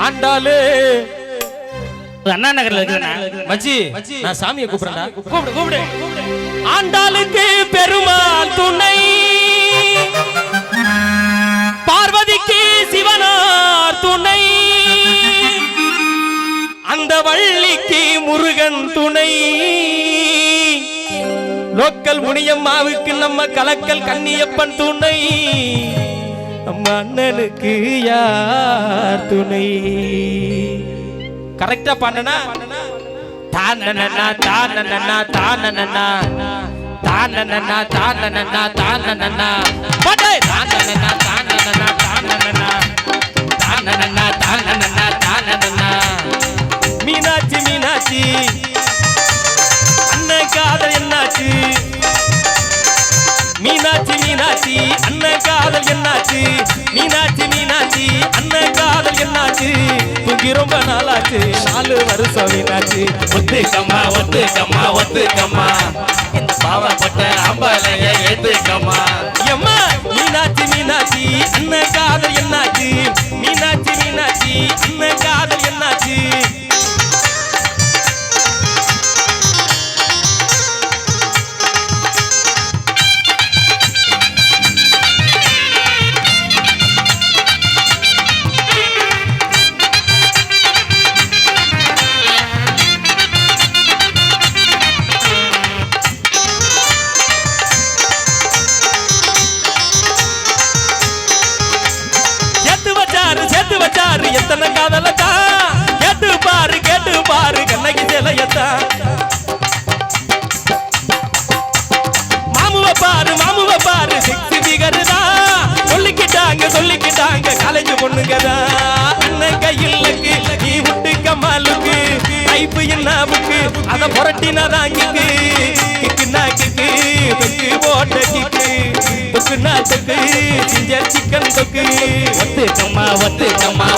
ஆண்டாளு. அண்ணா நகர்ல இருக்கிறேன் மச்சி நான் சாமியை கூப்பிடுறேன்டா. கூப்பிடு. கூப்பிடு. ஆண்டாளுக்கு பெருமாள் துணை. பார்வதிக்கு சிவனார் துணை. அந்த வள்ளிக்கு முருகன் துணை. லோக்கல் முனியம்மாவுக்கு நம்ம கலக்கல் கன்னியப்பன் துணை. நம்ம அண்ணனுக்கு யார் துணை? கரெக்டா பண்ணனா தானனா தானனா தானனா தானனா தானனா தானனா படே தானனா தானனா தானனா தானனா தானனா தானனனா. மீனாட்சி மீனாட்சி. அண்ணன் காதல் என்னாச்சு? மீனாட்சி மீனாட்சி. அண்ணன் காதல் என்னாச்சு? மீனாட்சி மீனாட்சி அண்ணன் காதல் என்னாச்சு? தூங்கி ரொம்ப நாளாச்சு. நாலு வருஷம் மீனாட்சி ஒத்துக்கம்மா ஒத்துக்கம்மா ஒத்துக்கம்மா. இந்த பாவப்பட்ட அம்பலைய ஏத்துக்கம்மா. எம்மா மீனாட்சி மீனாட்சி அண்ணன் காதல் சொல்லிக்கிட்டாங்க சொல்லிக்கிட்டாங்க காலேஜ் பொண்ணுங்கதா? அண்ணன் கையிலுக்கு நீ விட்டு கம்மாலுக்கு கைப்பு என்னாவுக்கு அத புரட்டினதாங்கிக்கு கிக்கு. நாக்குக்கு தொக்கு போட்ட கிக்கு. தொக்கு நாட்டுக்கு சிஞ்ச சிக்கன் தொக்கு. ஒத்துக்கம்மா ஒத்துக்கம்மா ஒத்துக்கம்மா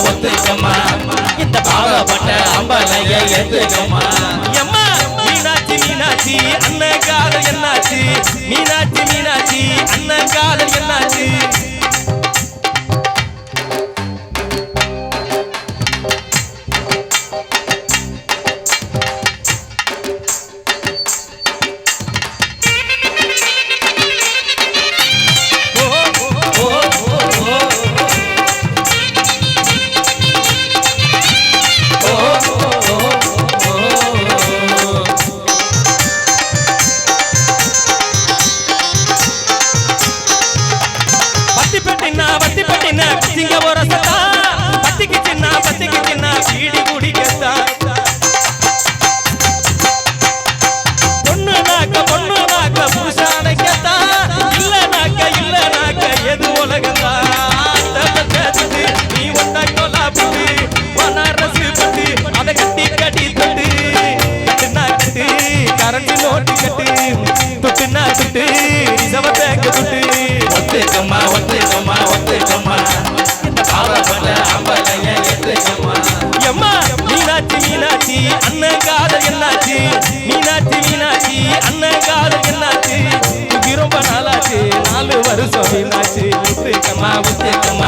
ஒத்துக்கம்மா ஒத்துக்கம்மா ஒத்துக்கம்மா இந்த பாவப்பட்ட அம்பலைய எத்துக்கம்மா எம்மா மீனாட்சி மீனாட்சி அண்ணன் காதல் என்னாச்சு? மீனாட்சி மீனாட்சி அண்ணன் காதல் என்னாச்சு? இது ரொம்ப நாளாச்சு நாலு வருஷம் மீனாச்சு my with it.